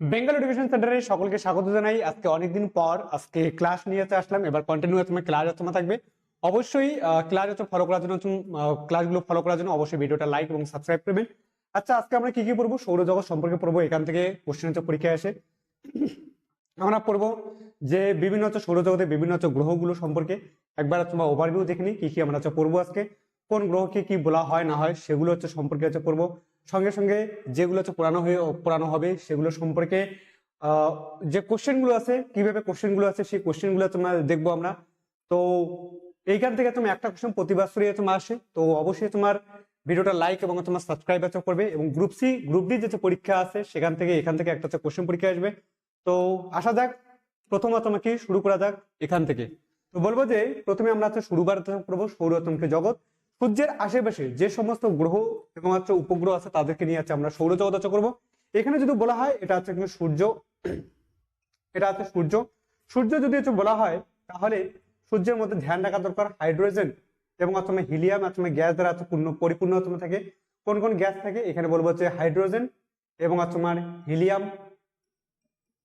Bengal education সেন্টারে সকলকে স্বাগত জানাই। আজকে অনেকদিন পর আজকে ক্লাস নিয়ে যেতে আসলাম। এবার কন্টিনিউ তোমার ক্লাস তোমার থাকবে। অবশ্যই ক্লাস হচ্ছে ফলো করার জন্য ক্লাসগুলো ফলো করার জন্য অবশ্যই ভিডিওটা লাইক এবং সাবস্ক্রাইব করবেন। আচ্ছা আজকে আমরা কি কি পড়ব? সৌরজগৎ সম্পর্কে পড়ব। এখান থেকে কোশ্চেন হচ্ছে পরীক্ষায় আসে। আমরা পড়ব যে বিভিন্ন হচ্ছে সৌরজগতের বিভিন্ন হচ্ছে গ্রহগুলো সম্পর্কে। একবার তোমার ওভারভিউ দেখে নিই, কি কি আমরা হচ্ছে পড়ব আজকে। কোন গ্রহকে কি বলা হয়, না হয়, সেগুলো হচ্ছে সম্পর্কে হচ্ছে পড়ব। সঙ্গে সঙ্গে যেগুলো হচ্ছে পড়ানো হয়ে পড়ানো হবে, সেগুলো সম্পর্কে যে কোশ্চেনগুলো আছে, কীভাবে কোশ্চেনগুলো আছে, সেই কোশ্চেনগুলো তোমার দেখব আমরা। তো এইখান থেকে তুমি একটা কোশ্চেন প্রতিবার সরিয়ে তোমার আসে। তো অবশ্যই তোমার ভিডিওটা লাইক এবং তোমার সাবস্ক্রাইব করবে এবং গ্রুপ সি গ্রুপ ডি যে পরীক্ষা আছে, সেখান থেকে, এখান থেকে একটা হচ্ছে কোশ্চেন পরীক্ষা আসবে। তো আসা যাক, প্রথমত তোমাকে শুরু করা যাক এখান থেকে। তো বলব যে, প্রথমে আমরা হচ্ছে শুরু করব সৌরতমকে জগৎ। সূর্যের আশেপাশে যে সমস্ত গ্রহ এবং হচ্ছে উপগ্রহ আছে তাদেরকে নিয়ে আছে আমরা সৌরজগৎ হচ্ছে করব। এখানে যদি বলা হয়, এটা হচ্ছে কিন্তু সূর্য। এটা হচ্ছে সূর্য। সূর্য যদি হচ্ছে বলা হয়, তাহলে সূর্যের মধ্যে ধ্যান রাখা দরকার, হাইড্রোজেন এবং তোমার হিলিয়াম তোমার গ্যাস দ্বারা পূর্ণ পরিপূর্ণ তোমার থাকে। কোন কোন গ্যাস থাকে? এখানে বলব হচ্ছে হাইড্রোজেন এবং তোমার হিলিয়াম।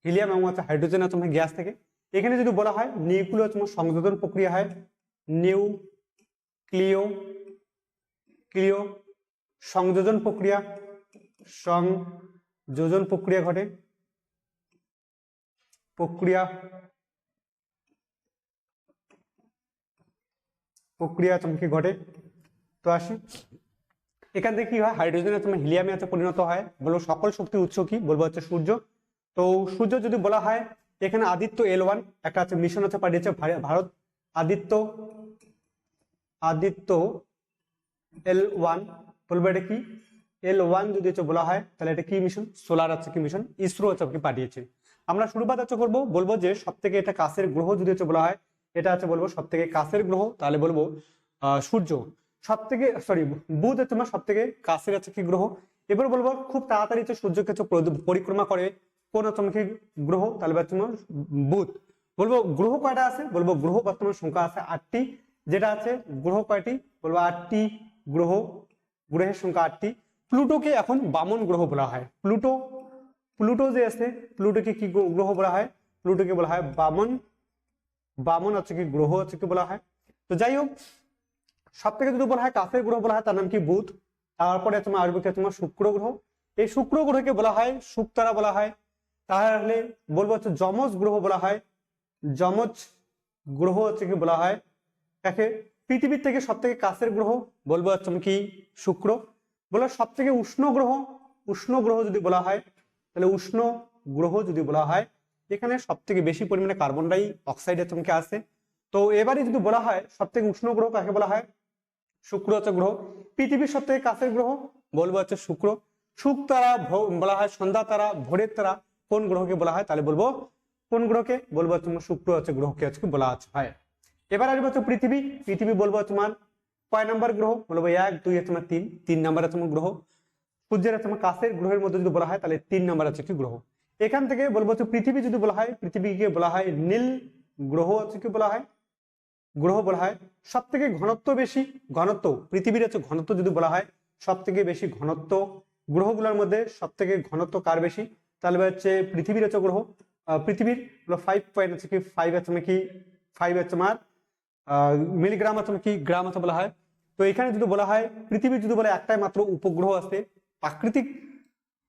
হিলিয়াম এবং হচ্ছে হাইড্রোজেন তোমার গ্যাস থাকে। এখানে যদি বলা হয়, নিউক্লিয় তোমার সংযোজন প্রক্রিয়া হয়। নিউ ক্লিও ক্লিও সংযোজন প্রক্রিয়া সংযোজন প্রক্রিয়া ঘটে। প্রক্রিয়া প্রক্রিয়া চমকি ঘটে। তো আসি। এখান থেকে কি হয়? হাইড্রোজেনের তোমার হিলিয়ামে এত পরিণত হয়। বলব সকল শক্তির উৎস কি? বলব হচ্ছে সূর্য। তো সূর্য যদি বলা হয়, এখানে আদিত্য এল ওয়ান, একটা আছে মিশন হচ্ছে পাঠিয়েছে ভার- ভারত। আদিত্য আদিত্য এল ওয়ান বলব এটা কি? এল ওয়ান যদি হচ্ছে বলা হয়, তাহলে এটা কি মিশন সোলার হচ্ছে কি মিশন ইসরো হচ্ছে কি পাঠিয়েছে। আমরা শুরুবাদ হচ্ছে করব, বলব যে সব থেকে এটা কাছের গ্রহ যদি হচ্ছে বলা হয়, এটা হচ্ছে বলব সব থেকে কাছের গ্রহ, তাহলে বলব সূর্য। সব থেকে সরি বুধ হচ্ছে আমার সব থেকে কাছের হচ্ছে কি গ্রহ? এবার বলব, খুব তাড়াতাড়ি হচ্ছে সূর্যকে হচ্ছে পরিক্রমা করে, কোন হচ্ছে গ্রহ, তাহলে বর্তমান বুধ। বলব, গ্রহ কয়টা আছে? বলব, গ্রহ বর্তমান সংখ্যা আছে আটটি। যেটা আছে, গ্রহ কয়টি? বলব আটটি। গ্রহ, গ্রহের সংখ্যা আটটি। প্লুটোকে এখন বামন গ্রহ বলা হয়। প্লুটো প্লুটো যে আছে, প্লুটোকে কি গ্রহ- বলা হয়? প্লুটোকে বলা হয় বামন। বামন হচ্ছে কি গ্রহ হচ্ছে কি বলা হয়? তো যাই হোক সব থেকে যদি বলা হয় কাফের গ্রহ বলা হয়, তার নাম কি? বুধ। তারপরে তোমার আসবে কি তোমার শুক্র গ্রহ। এই শুক্র গ্রহকে বলা হয় শুক্তারা বলা হয়। তাহলে বলব হচ্ছে যমজ গ্রহ বলা হয়। যমজ গ্রহ হচ্ছে কি বলা হয়? তাকে পৃথিবীর থেকে সব থেকে কাছের গ্রহ বলব হচ্ছে কি? শুক্র। বলো সব থেকে উষ্ণ গ্রহ উষ্ণ গ্রহ যদি বলা হয়, তাহলে উষ্ণ গ্রহ যদি বলা হয়, এখানে সব থেকে বেশি পরিমাণে কার্বন ডাই অক্সাইডের চমকে আছে। তো এবারে যদি বলা হয় সব থেকে উষ্ণ গ্রহ কাকে বলা হয়? শুক্র হচ্ছে গ্রহ। পৃথিবীর সব থেকে কাছের গ্রহ বলব হচ্ছে শুক্র। শুক তারা বলা হয় সন্ধ্যা তারা, ভোরের তারা কোন গ্রহকে বলা হয় তাহলে বলব কোন গ্রহকে? বলব তোমার শুক্র হচ্ছে গ্রহকে আজকে বলা হয়। এবার আসবে হচ্ছে পৃথিবী। পৃথিবী বলব তোমার কয় নাম্বার গ্রহ? বলব এক, দুই তোমার তিন তিন নাম্বার তোমার গ্রহ। সূর্যের তোমার কাছের গ্রহের মধ্যে যদি বলা হয়, তাহলে তিন নাম্বার আছে কি গ্রহ? এখান থেকে বলব হচ্ছে পৃথিবী যদি বলা হয় পৃথিবীকে বলা হয় নীল গ্রহ হচ্ছে কি বলা হয়? গ্রহ বলা হয়। সব থেকে ঘনত্ব বেশি, ঘনত্ব, পৃথিবীর হচ্ছে ঘনত্ব যদি বলা হয় সব থেকে বেশি ঘনত্ব। গ্রহগুলোর মধ্যে সব থেকে ঘনত্ব কার বেশি? তাহলে হচ্ছে পৃথিবীর হচ্ছে গ্রহ। পৃথিবীর ফাইভ পয়েন্ট হচ্ছে কি ফাইভ হচ্ছে মানে কি? ফাইভ হচ্ছে তোমার মিলিগ্রাম হচ্ছে কি গ্রাম হচ্ছে বলা হয়? তো এখানে যদি বলা হয়, পৃথিবীর যদি বলে একটাই মাত্র উপগ্রহ আছে। প্রাকৃতিক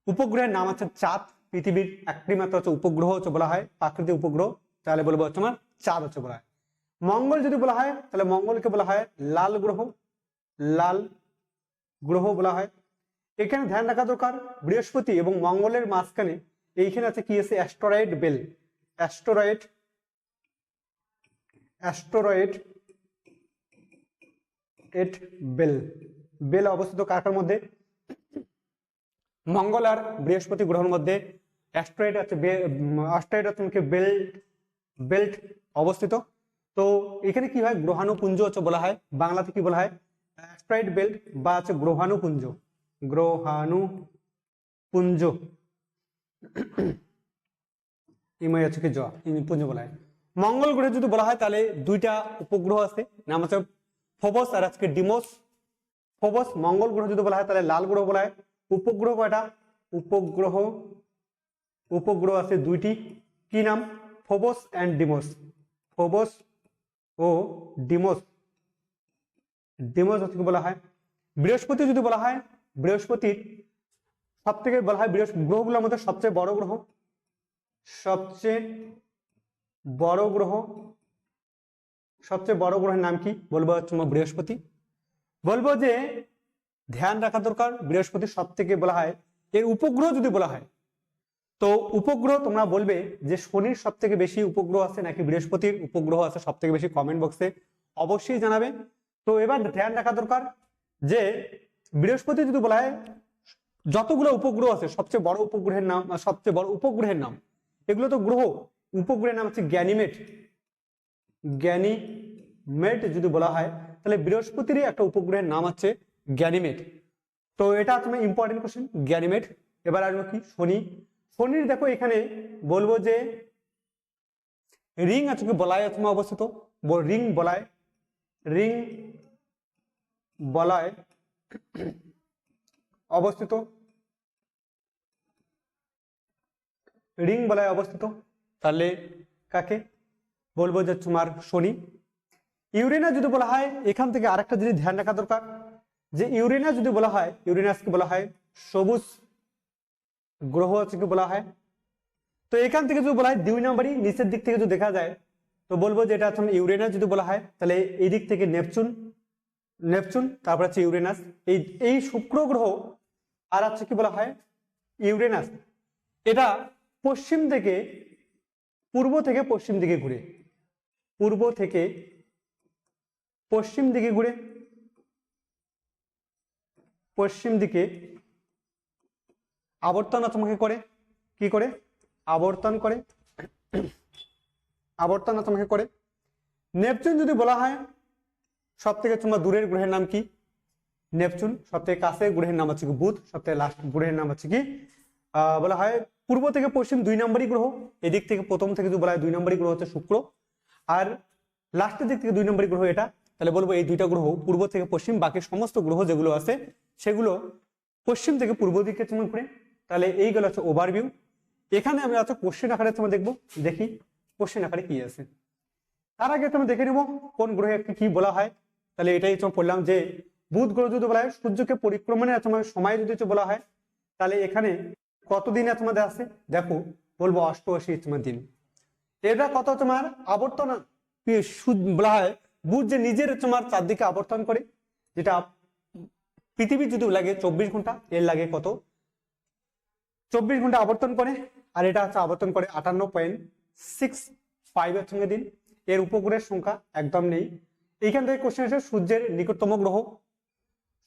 উপগ্রহের নাম হচ্ছে চাঁদ। পৃথিবীর একটি মাত্র হচ্ছে উপগ্রহ হচ্ছে বলা হয়, প্রাকৃতিক উপগ্রহ। তাহলে বলব হচ্ছে আমার চাঁদ হচ্ছে বলা হয়। মঙ্গল যদি বলা হয়, তাহলে মঙ্গলকে বলা হয় লাল গ্রহ। লাল গ্রহ বলা হয়। এখানে ধ্যান রাখা দরকার, বৃহস্পতি এবং মঙ্গলের মাঝখানে, এইখানে আছে কি আছে? Asteroid belt. অ্যাস্টোরয়েড অ্যাস্টোরয়েড এট বেল বেল অবস্থিত কার কার মধ্যে মঙ্গল আর বৃহস্পতি গ্রহের মধ্যে অ্যাস্ট্রয়েড আছে অ্যাস্ট্রয়েড হচ্ছে বেল্ট বেল্ট অবস্থিত। তো এখানে কি হয়? গ্রহাণুপুঞ্জ হচ্ছে বলা হয়, বাংলাতে কি বলা হয়? অ্যাস্ট্রয়েড বেল্ট বা হচ্ছে গ্রহাণুপুঞ্জ। গ্রহাণুপুঞ্জ। ইমাই হচ্ছে কি জ পুঞ্জ বলা হয়। মঙ্গল গ্রহে যদি বলা হয়, তাহলে দুইটা উপগ্রহ আছে, নাম হচ্ছে ফোবস আর আজকে ডিমোস। ফোবস মঙ্গল গ্রহ যদি বলা হয়, তাহলে লাল গ্রহ বলা হয়। উপগ্রহ কয়টা? উপগ্রহ উপগ্রহ আছে দুইটি। কি নাম? Phobos and Deimos. ফোবস ও ডিমোস। ডিমোস হচ্ছে বলা হয়? বৃহস্পতি যদি বলা হয়, বৃহস্পতির সব থেকে বলা হয় বৃহস্পতি, গ্রহগুলোর মধ্যে সবচেয়ে বড় গ্রহ। সবচেয়ে বড় গ্রহ সবচেয়ে বড় গ্রহের নাম কি? বলব তোমার বৃহস্পতি। বলব যে ধ্যান রাখা দরকার, বৃহস্পতি সব থেকে বলা হয়। এর উপগ্রহ যদি বলা হয়, তো উপগ্রহ তোমরা বলবে যে শনির সব থেকে বেশি উপগ্রহ আছে নাকি বৃহস্পতির উপগ্রহ আছে সব থেকে বেশি কমেন্ট বক্সে অবশ্যই জানাবে। তো এবার ধ্যান রাখা দরকার যে বৃহস্পতি যদি বলা হয়, যতগুলো উপগ্রহ আছে, সবচেয়ে বড় উপগ্রহের নাম, সবচেয়ে বড় উপগ্রহের নাম, এগুলো তো গ্রহ। উপগ্রহের নাম হচ্ছে জ্ঞানীমেট জ্ঞানীমেট যদি বলা হয়, তাহলে বৃহস্পতিরই একটা উপগ্রহের নাম হচ্ছে জ্ঞানীমেট তো এটা তোমার ইম্পর্টেন্ট কোশ্চেন জ্ঞানীমেট এবার আসব কি? শনি। শনির দেখো এখানে বলব যে রিং আছে কি? বলায় তোমার অবস্থিত। রিং বলায়। রিং বলায় অবস্থিত। রিং বলায় অবস্থিত। তাহলে কাকে? বলব যে তোমার শনি। ইউরেনাস যদি বলা হয়, এখান থেকে আরেকটা জিনিস ধ্যান রাখা দরকার, যে ইউরেনাস যদি বলা হয়, ইউরেনাসকে বলা হয় সবুজ গ্রহ আছে কি বলা হয়। তো এখান থেকে যদি বলা হয় দুই নম্বরই, নিচের দিক থেকে যদি দেখা যায়, তো বলব যে এটা তোমার ইউরেনাস যদি বলা হয়, তাহলে এই দিক থেকে নেপচুন নেপচুন, তারপর হচ্ছে ইউরেনাস। এই এই শুক্র গ্রহ আর হচ্ছে কি বলা হয়? ইউরেনাস। এটা পশ্চিম থেকে, পূর্ব থেকে পশ্চিম দিকে ঘুরে। পূর্ব থেকে পশ্চিম দিকে ঘুরে, পশ্চিম দিকে আবর্তন তোমাকে করে, কি করে? আবর্তন করে, আবর্তন তোমাকে করে। নেপচুন যদি বলা হয় সব থেকে তোমার দূরের গ্রহের নাম কি? নেপচুন সব থেকে কাছের গ্রহের নাম হচ্ছে কি বুধ সব থেকে লাস্ট গ্রহের নাম হচ্ছে কি? বলা হয় পূর্ব থেকে পশ্চিম দুই নম্বরই গ্রহ, এদিক থেকে প্রথম থেকে যদি বলা হয় দুই নম্বরই গ্রহ হচ্ছে শুক্র। আর লাস্টের দিক থেকে দুই নম্বরই গ্রহ এটা, তাহলে বলব এই দুইটা গ্রহ পূর্ব থেকে পশ্চিম, বাকি সমস্ত গ্রহ যেগুলো আছে, সেগুলো পশ্চিম থেকে পূর্ব দিকে তুমি ঘুরে তাহলে এইগুলো হচ্ছে ওভারভিউ এখানে আমরা হচ্ছে কোশ্চেন আকারে তোমার দেখব, দেখি কোশ্চেন আকারে কি আছে। তার আগে তুমি দেখে নিব কোন গ্রহে কি বলা হয়। তাহলে এটাই তোমার পড়লাম যে বুধ গ্রহ যদি বলা হয়, সূর্যকে পরিক্রমণের তোমার সময় যদি বলা হয়, তাহলে এখানে কতদিন তোমাদের আছে? দেখো, বলব অষ্টআশি তোমার দিন। এটা কত তোমার আবর্তন বলা হয় বুধ যে নিজের তোমার চারদিকে আবর্তন করে, যেটা পৃথিবী যদি লাগে চব্বিশ ঘণ্টা, এর লাগে কত? চব্বিশ ঘণ্টা আবর্তন করে, আর এটা হচ্ছে আবর্তন করে আটান্ন পয়েন্ট সিক্স ফাইভের সঙ্গে দিন। এর উপগ্রহের সংখ্যা একদম নেই। এইখান থেকে কোশ্চেন আছে সূর্যের নিকটতম গ্রহ।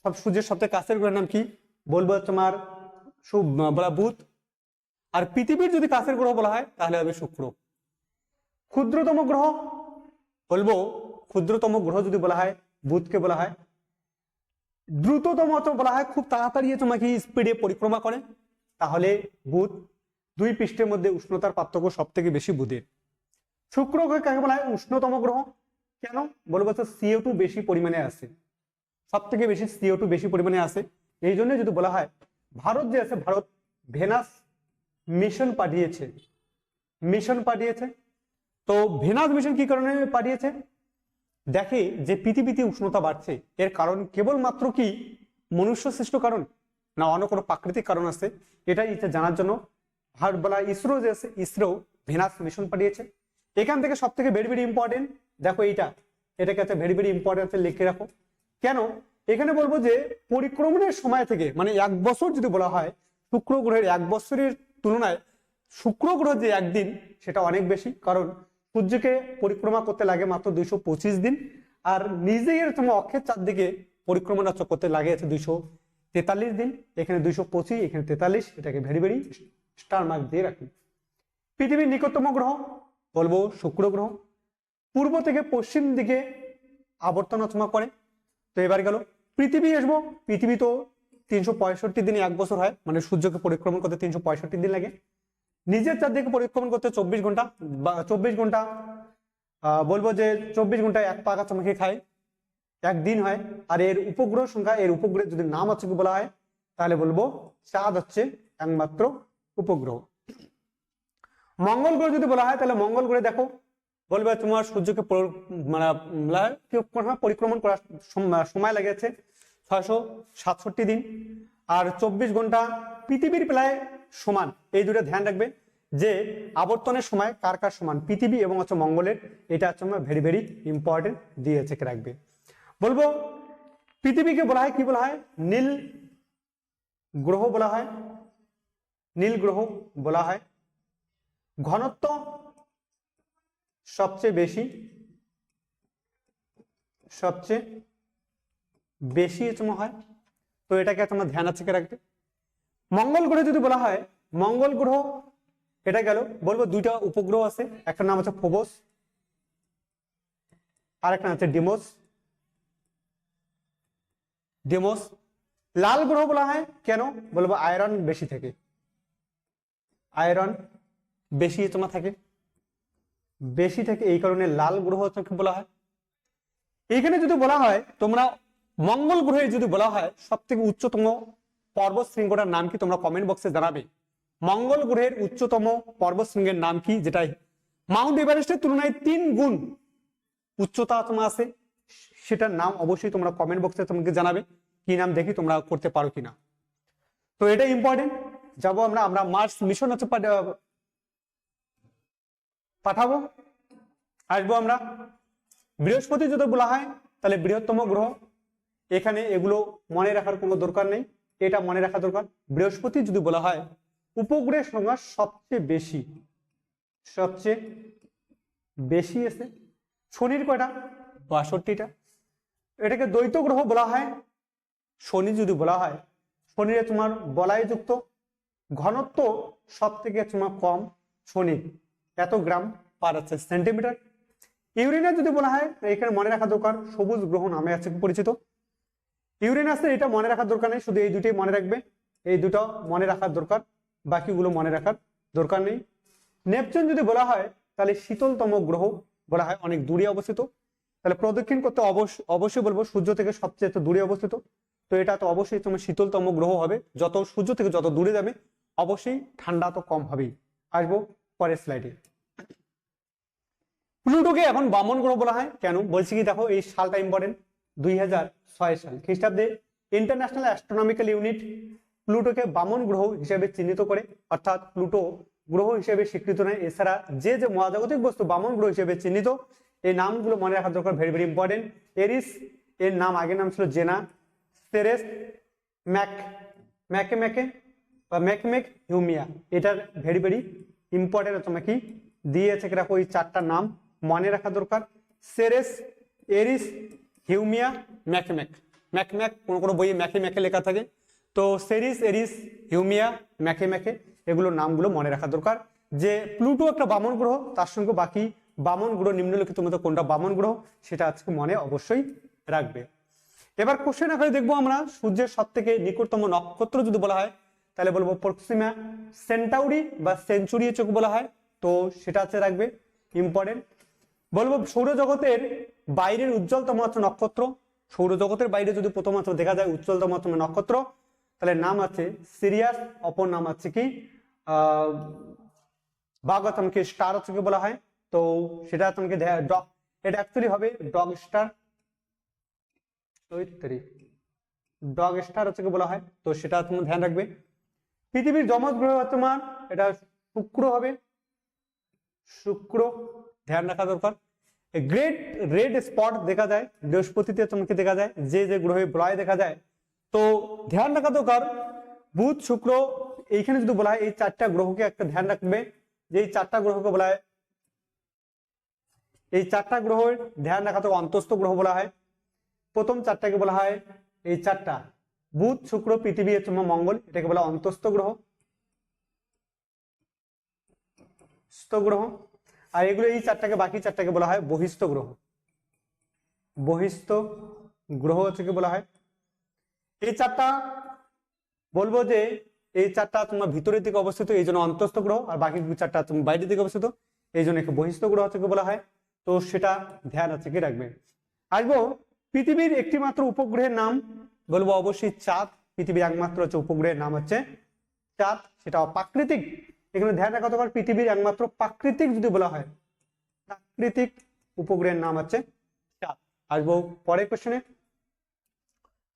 সব সূর্যের সবথেকে কাছের গ্রহের নাম কি? বলব তোমার বলা বুধ। আর পৃথিবীর যদি কাছের গ্রহ বলা হয়, তাহলে হবে শুক্র। ক্ষুদ্রতম গ্রহ? বলব, ক্ষুদ্রতম গ্রহ যদি বলা হয়, বুধকে বলা হয় দ্রুততম তো বলা হয়, খুব তাড়াতাড়ি তোমাকে স্পিডে পরিক্রমা করে। তাহলে বুধ দুই পৃষ্ঠের মধ্যে উষ্ণতার পার্থক্য সব থেকে বেশি বুধের। শুক্র গ্রহ কাকে বলা হয়? উষ্ণতম গ্রহ। কেন? বলব তো সিও টু বেশি পরিমাণে আছে। সব থেকে বেশি সিও টু বেশি পরিমাণে আছে। এই জন্য যদি বলা হয়, ভারত যে আছে, ভারত ভেনাস মিশন পাঠিয়েছে। মিশন পাঠিয়েছে। তো ভেনাস মিশন কি কারণে পাঠিয়েছে দেখে যে পৃথিবীতে উষ্ণতা বাড়ছে, এর কারণ কেবলমাত্র কি মনুষ্য সৃষ্ট কারণ না অন্য কোনো প্রাকৃতিক কারণ আছে? এটাই ইচ্ছে জানার জন্য ভারত বলা ইসরো যে আছে, ইসরো ভেনাস মিশন পাঠিয়েছে এখান থেকে সব থেকে ভেরি ভেরি ইম্পর্টেন্ট দেখো এইটা, এটাকে একটা ভেরি ভেরি ইম্পর্টেন্ট লিখে রাখো। কেন? এখানে বলব যে পরিক্রমণের সময় থেকে মানে এক বছর যদি বলা হয়, শুক্র গ্রহের এক বছরের তুলনায় শুক্র গ্রহ যে একদিন, সেটা অনেক বেশি। কারণ সূর্যকে পরিক্রমা করতে লাগে মাত্র দুইশো পঁচিশ দিন। আর নিজের তোমার অক্ষের চারদিকে পরিক্রমণা চক্র করতে লাগে আছে দুইশো তেতাল্লিশ দিন। এখানে দুইশো পঁচিশ, এখানে তেতাল্লিশ, এটাকে ভেরি ভেরি স্টার মার্ক দিয়ে রাখি। পৃথিবীর নিকটতম গ্রহ বলব শুক্র গ্রহ। পূর্ব থেকে পশ্চিম দিকে আবর্তন চমা করে। তো এবার গেল, পৃথিবী আসব। পৃথিবী তো তিনশো পঁয়ষট্টি দিনে এক বছর হয় মানে সূর্যকে পরিক্রমণ করতে তিনশো পঁয়ষট্টি দিন লাগে। নিজের চারদিকে পরিক্রমণ করতে চব্বিশ ঘণ্টা বা চব্বিশ ঘণ্টা বলব যে চব্বিশ ঘন্টায় এক পাকা চমকে খায়, একদিন হয়। আর এর উপগ্রহ সংখ্যা, এর উপগ্রহের যদি নাম আছে কি বলা হয়, তাহলে বলব চাঁদ হচ্ছে একমাত্র উপগ্রহ। মঙ্গল গ্রহ যদি বলা হয়, তাহলে মঙ্গল গ্রহে দেখো, বলবে তোমার সূর্যকে মানে পর- পরিক্রমণ করার সময় লেগেছে ছয়শো সাতষট্টি দিন। আর চব্বিশ ঘণ্টা পৃথিবীর প্রায় সমান, এই দুটো ধ্যান রাখবে যে আবর্তনের সময় কার কার সমান? পৃথিবী এবং হচ্ছে মঙ্গলের, এটা হচ্ছে আমরা ভেরি ভেরি ইম্পর্টেন্ট দিয়ে চেক রাখবে। বলব, পৃথিবীকে বলা হয় কি বলা হয়? নীল গ্রহ বলা হয়। নীল গ্রহ বলা হয়। ঘনত্ব সবচেয়ে বেশি সবচেয়ে বেশি হয়। তো এটাকে তোমার ধ্যান আছে রাখবে। মঙ্গল গ্রহে যদি বলা হয়, মঙ্গল গ্রহ, এটা গেল, বলব দুইটা উপগ্রহ আছে একটা নাম হচ্ছে ফোবস আর একটা হচ্ছে ডিমোস। ডিমোস, লাল গ্রহ বলা হয়, কেন? বলব আয়রন বেশি থাকে। আয়রন বেশি তোমার থাকে। বেশি থাকে এই কারণে লাল গ্রহ তোমাকে বলা হয়। এইখানে যদি বলা হয়, তোমরা মঙ্গল গ্রহে যদি বলা হয় সব থেকে উচ্চতম পর্বত শৃঙ্গটার নাম কি তোমরা কমেন্ট বক্সে জানাবে? মঙ্গল গ্রহের উচ্চতম পর্বত শৃঙ্গের নাম কি? যেটাই মাউন্ট এভারেস্টের তুলনায় তিন গুণ উচ্চতা তোমার আছে। সেটার নাম অবশ্যই তোমরা কমেন্ট বক্সে তোমাকে জানাবে। কি নাম দেখি তোমরা করতে পারো কিনা। তো এটা ইম্পর্টেন্ট যাব আমরা আমরা মার্স মিশন হচ্ছে পাঠাবো। আসব আমরা। বৃহস্পতি যদি বলা হয়, তাহলে বৃহত্তম গ্রহ। এখানে এগুলো মনে রাখার কোনো দরকার নেই। এটা মনে রাখা দরকার। বৃহস্পতি যদি বলা হয়, উপগ্রহের সংখ্যা সবচেয়ে বেশি। সবচেয়ে বেশি এসে শনির কয়টা? বাষট্টিটা। এটাকে দ্বৈত গ্রহ বলা হয়। শনি যদি বলা হয়, শনিরে তোমার বলায়যুক্ত ঘনত্ব সব থেকে তোমার কম শনি। এত গ্রাম পার আছে সেন্টিমিটার। ইউরেনাস যদি বলা হয়, এখানে মনে রাখা দরকার, সবুজ গ্রহ নামে আছে পরিচিত। ইউরেনাসের এটা মনে রাখার দরকার নেই, শুধু এই দুটোই মনে রাখবে। এই দুটো মনে রাখার দরকার, বাকিগুলো মনে রাখার দরকার নেই। নেপচুন যদি বলা হয়, তাহলে শীতলতম গ্রহ বলা হয়, অনেক দূরে অবস্থিত। তাহলে প্রদক্ষিণ করতে অবশ্য অবশ্যই বলব, সূর্য থেকে সবচেয়ে দূরে অবস্থিত। তো এটা তো অবশ্যই তোমার শীতলতম গ্রহ হবে। যত সূর্য থেকে যত দূরে যাবে, অবশ্যই ঠান্ডা তো কম হবেই। আসব পরের স্লাইডে প্লুটোকে এখন বামন গ্রহ বলা হয়। কেন? বলছি কি, দেখো, এই সালটা ইম্পর্টেন্ট দুই হাজার ছয় সাল। খ্রিস্টাব্দে ইন্টারন্যাশনাল অ্যাস্ট্রোনমিক্যাল ইউনিট প্লুটোকে বামন গ্রহ হিসেবে চিহ্নিত করে, অর্থাৎ প্লুটো গ্রহ হিসেবে স্বীকৃত নয়, এছাড়া যে যে মহাজাগতিক বস্তু বামন গ্রহ হিসেবে চিহ্নিত এই নামগুলো মনে রাখা দরকার ভেরি ভেরি ইম্পর্টেন্ট এরিস, এর নাম, আগের নাম ছিল জেনা, সেরেস, ম্যাক, ম্যাকে ম্যাকে বা ম্যাকমেক হিউমিয়া। এটার ভেরি ভেরি ইম্পর্টেন্ট তোমাকে দিয়েছে রাখো, এই চারটা নাম মনে রাখা দরকার। সেরেস, এরিস হিউমিয়া ম্যাকম্যাক ম্যাকম্যাক কোনো কোনো বইয়ে ম্যাকে ম্যাকে লেখা থাকে। তো সেরিস, এরিস, হিউমিয়া, ম্যাকে ম্যাকে, এগুলোর নামগুলো মনে রাখা দরকার। যে প্লুটো একটা বামন গ্রহ, তার সঙ্গে বাকি বামন গ্রহ, নিম্নলিখিত মধ্যে কোনটা বামন গ্রহ, সেটা আজকে মনে অবশ্যই রাখবে। এবার কোশ্চেন আকারে দেখব আমরা, সূর্যের সব থেকে নিকটতম নক্ষত্র যদি বলা হয়, তাহলে বলব প্রক্সিমা। সেন্টাউরি বা সেঞ্চুরি চোখ বলা হয়, তো সেটা আছে রাখবে ইম্পর্টেন্ট বলব সৌরজগতের বাইরের উজ্জ্বলতম হচ্ছে নক্ষত্র, সৌরজগতের বাইরে যদি প্রথম হচ্ছে দেখা যায় উজ্জ্বলতম হচ্ছে নক্ষত্র, তাহলে নাম আছে সিরিয়াস, অপর নাম আছে কি? আহ ভাগতমকে স্টার হচ্ছে বলা হয়? তো সেটা তোমাকে ডগ এটা অ্যাকচুয়ালি হবে ডগ স্টার ডগ স্টার হচ্ছে বলা হয়? তো সেটা তোমার ধ্যান রাখবে। পৃথিবীর যমজ গ্রহ তোমার, এটা শুক্র হবে। শুক্র, ধ্যান রাখা দরকার। গ্রেট রেড স্পট দেখা যায়, বৃহস্পতিতে তোমাকে দেখা যায়, যে যে গ্রহে বলয় দেখা যায়। তো ধ্যান রাখা দরকার, বুধ, শুক্র, এইখানে যদি বলা হয় এই চারটা গ্রহকে একটা ধ্যান রাখবে যে এই চারটা গ্রহকে বলা হয়, এই চারটা গ্রহের ধ্যান রাখা তো অন্তস্থ গ্রহ বলা হয়। প্রথম চারটাকে বলা হয় এই চারটা, বুধ, শুক্র, পৃথিবী হচ্ছে মঙ্গল, এটাকে বলা অন্তস্থ গ্রহ। গ্রহ আর এগুলো এই চারটাকে, বাকি চারটাকে বলা হয় বহিস্থ গ্রহ। বহিস্থ গ্রহ হচ্ছে কি বলা হয়। এই চারটা বলব যে, এই চারটা তোমার ভিতরের দিকে অবস্থিত, এই জন্য অন্তস্থ গ্রহ, আর বাকি চারটা তুমি বাইরের দিকে অবস্থিত, এই জন্য একে বহিস্থ গ্রহ হচ্ছে কি বলা হয়। তো সেটা ধ্যান আছে, কি রাখবে? আসব, পৃথিবীর একটি মাত্র উপগ্রহের নাম বলব অবশ্যই চাঁদ। পৃথিবীর একমাত্র হচ্ছে উপগ্রহের নাম হচ্ছে চাঁদ। সেটা প্রাকৃতিক এখানে ধ্যান রাখা দরকার, পৃথিবীর একমাত্র প্রাকৃতিক যদি বলা হয়, প্রাকৃতিক উপগ্রহের নাম হচ্ছে চাঁদ। আসব পরের কোশ্চেনে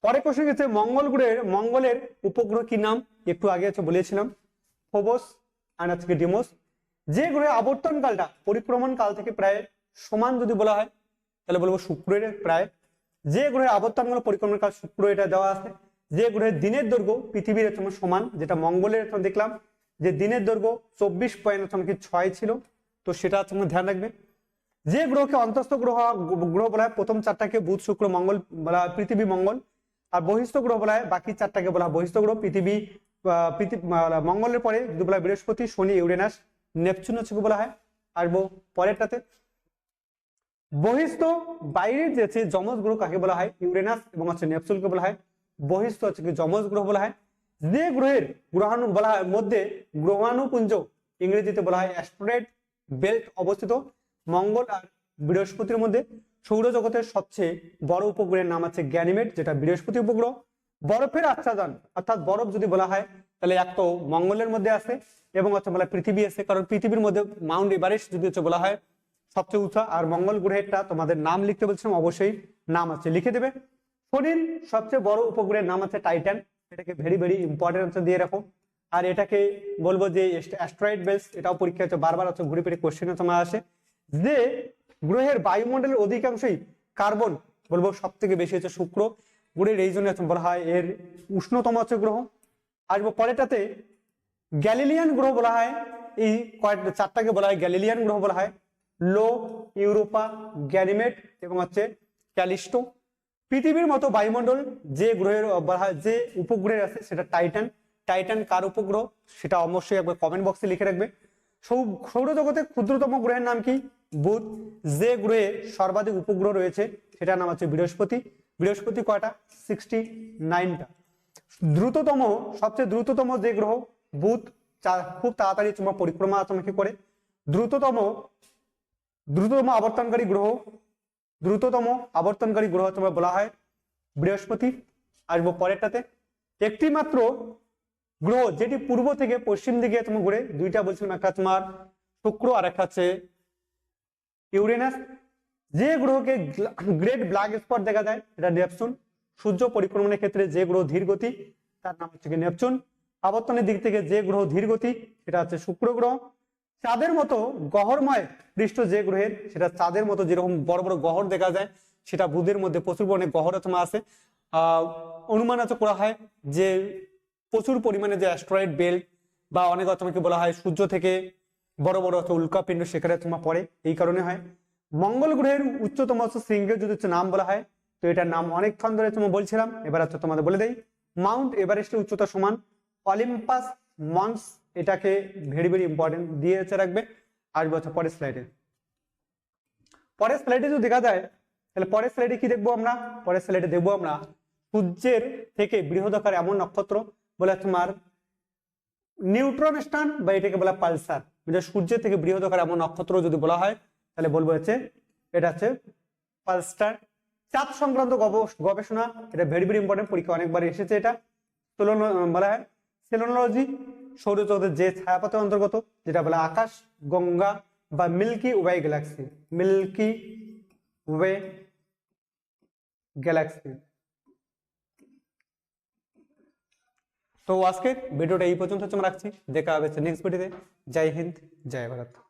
পরের কোশ্চেন হচ্ছে মঙ্গল গ্রহের মঙ্গলের উপগ্রহ কি নাম? একটু আগে আছে বলেছিলাম, ফোবস আর আজকে ডিমোস যে গ্রহে আবর্তন কালটা পরিক্রমণ কাল থেকে প্রায় সমান যদি বলা হয়, তাহলে বলব শুক্রের প্রায়। যে গ্রহের আবর্তন কাল পরিক্রমণ কাল শুক্র এটা দেওয়া আছে। যে গ্রহের দিনের দৈর্ঘ্য পৃথিবীর সমান, যেটা মঙ্গলের দেখলাম। যে দিনের দৈর্ঘ্য চব্বিশ পয়েন্ট আমাকে ছয় ছিল, তো সেটা আমার ধ্যান রাখবে। যে গ্রহকে অন্তস্থ গ্রহ গ্রহ বলা হয় প্রথম চারটাকে বুধ, শুক্র, মঙ্গল বলা পৃথিবী, মঙ্গল। আর বহিস্থ গ্রহ বলা হয় বাকি চারটাকে বলা হয় বহিস্থ গ্রহ, পৃথিবী মঙ্গলের পরে যদি বলা হয় বৃহস্পতি, শনি, ইউরেনাস, নেপচুন হচ্ছে বলা হয় আসব পরেরটাতে। বহিস্থ বাইরের যে যমজ গ্রহ কাকে বলা হয়, ইউরেনাস এবং হচ্ছে নেপচুনকে বলা হয়। বহিস্থ হচ্ছে যমজ গ্রহ বলা হয় যে গ্রহের গ্রহাণু বলা হয়, মধ্যে গ্রহাণুপুঞ্জ, ইংরেজিতে বলা হয় অ্যাস্ট্রয়েড বেল্ট অবস্থিত। মঙ্গল আর বৃহস্পতির মধ্যে সৌরজগতের সবচেয়ে বড় উপগ্রহের নাম আছে গ্যানিমেড যেটা বৃহস্পতি উপগ্রহ। বরফের আচ্ছাদন, অর্থাৎ বরফ যদি বলা হয়, তাহলে এক তো মঙ্গলের মধ্যে আছে এবং হচ্ছে বলা পৃথিবী আছে, কারণ পৃথিবীর মধ্যে মাউন্ট এভারেস্ট যদি হচ্ছে বলা হয় সবচেয়ে উঁচা। আর মঙ্গল গ্রহেরটা তোমাদের নাম লিখতে বলছিলাম, অবশ্যই নাম আছে, লিখে দেবে। শনির সবচেয়ে বড় উপগ্রহের নাম আছে টাইটান। এটাকে ভেরি ভেরি ইম্পর্টেন্ট দিয়ে রাখো। আর এটাকে বলব যে অ্যাস্ট্রয়েড বেস এটাও পরীক্ষা হচ্ছে, বারবার হচ্ছে ঘুরে ফিরে কোশ্চেনের সময় আসে। যে গ্রহের বায়ুমণ্ডলের অধিকাংশই কার্বন বলব সব থেকে বেশি হচ্ছে শুক্র। গ্রহের এই জন্য বলা হয় এর উষ্ণতম হচ্ছে গ্রহ। আসব পরেরটাতে, গ্যালিলিয়ান গ্রহ বলা হয়, এই কয়েকটা, চারটাকে বলা হয় গ্যালিলিয়ান গ্রহ বলা হয়। লো, ইউরোপা গ্যানিমেট এবং হচ্ছে ক্যালিস্টো। পৃথিবীর মতো বায়ুমণ্ডল যে গ্রহের যে উপগ্রহের আছে, সেটা টাইটান। টাইটান কার উপগ্রহ? সেটা অবশ্যই একবার কমেন্ট বক্সে লিখে রাখবে। সৌ- সৌরজগতের ক্ষুদ্রতম গ্রহের নাম কি? বুধ। যে গ্রহে সর্বাধিক উপগ্রহ রয়েছে, সেটার নাম হচ্ছে বৃহস্পতি। বৃহস্পতি কয়টা? সিক্সটি নাইনটা দ্রুততম, সবচেয়ে দ্রুততম যে গ্রহ, বুধ খুব তাড়াতাড়ি তোমার পরিক্রমা তোমাকে করে। দ্রুততম দ্রুততম আবর্তনকারী গ্রহ দ্রুততম আবর্তনকারী গ্রহ তোমার বলা হয় বৃহস্পতি। আসব পরেরটাতে। একটি মাত্র গ্রহ যেটি পূর্ব থেকে পশ্চিম দিকে তোমার ঘুরে, দুইটা বলছিলাম, একটা তোমার শুক্র আর একটা হচ্ছে ইউরেনাস। যে গ্রহকে গ্রেট ব্ল্যাক স্পট দেখা যায় এটা নেপচুন। সূর্য পরিক্রমণের ক্ষেত্রে যে গ্রহ ধীর গতি, তার নাম হচ্ছে নেপচুন। আবর্তনের দিক থেকে যে গ্রহ ধীর গতি, সেটা হচ্ছে শুক্র গ্রহ। চাঁদের মতো গহরময় পৃষ্ঠ যে গ্রহের, সেটা চাঁদের মতো যেরকম বড় বড় গহর দেখা যায়, সেটা বুধের মধ্যে প্রচুর পরিমাণে গহর তোমার আছে। অনুমান আছে করা হয় যে প্রচুর পরিমাণে যে অ্যাস্ট্রয়েড বেল্ট বা অনেক তোমাকে বলা হয় সূর্য থেকে বড় বড় হচ্ছে উল্কাপিণ্ড সেখানে তোমার পড়ে, এই কারণে হয়। মঙ্গল গ্রহের উচ্চতম শৃঙ্গের যদি হচ্ছে নাম বলা হয়, তো এটার নাম অনেকক্ষণ ধরে তোমার বলছিলাম, এবার হচ্ছে তোমাদের বলে দেই। মাউন্ট এভারেস্টের উচ্চতা সমান অলিম্পাস মন্স এটাকে ভেরি ভেরি ইম্পর্টেন্ট দিয়ে হচ্ছে রাখবে আসবে হচ্ছে পরের স্লাইডে পরের স্লাইডে যদি দেখা যায়, তাহলে পরের স্লাইডে কি দেখব আমরা? পরের স্লাইডে দেখব আমরা সূর্যের থেকে বৃহদাকার এমন নক্ষত্র, বলে তোমার নিউট্রন স্টার বা এটাকে বলা পালসার যেটা সূর্যের থেকে বৃহদাকার এমন নক্ষত্র যদি বলা হয়, তাহলে বলব হচ্ছে এটা হচ্ছে পালস্টার চাঁদ সংক্রান্ত গব- গবেষণা, এটা ভেরি ভেরি ইম্পর্টেন্ট পরীক্ষা অনেকবার এসেছে এটা। তুলনা বলা হয় সেলোনোলজি সৌরজগতের যে ছায়াপথের অন্তর্গত, যেটা বলে আকাশ, গঙ্গা বা milky way galaxy. Milky way galaxy. তো আজকের ভিডিওটা এই পর্যন্ত হচ্ছে, আমরা রাখছি। দেখা হবে নেক্সট ভিডিওতে জয় হিন্দ, জয় ভারত।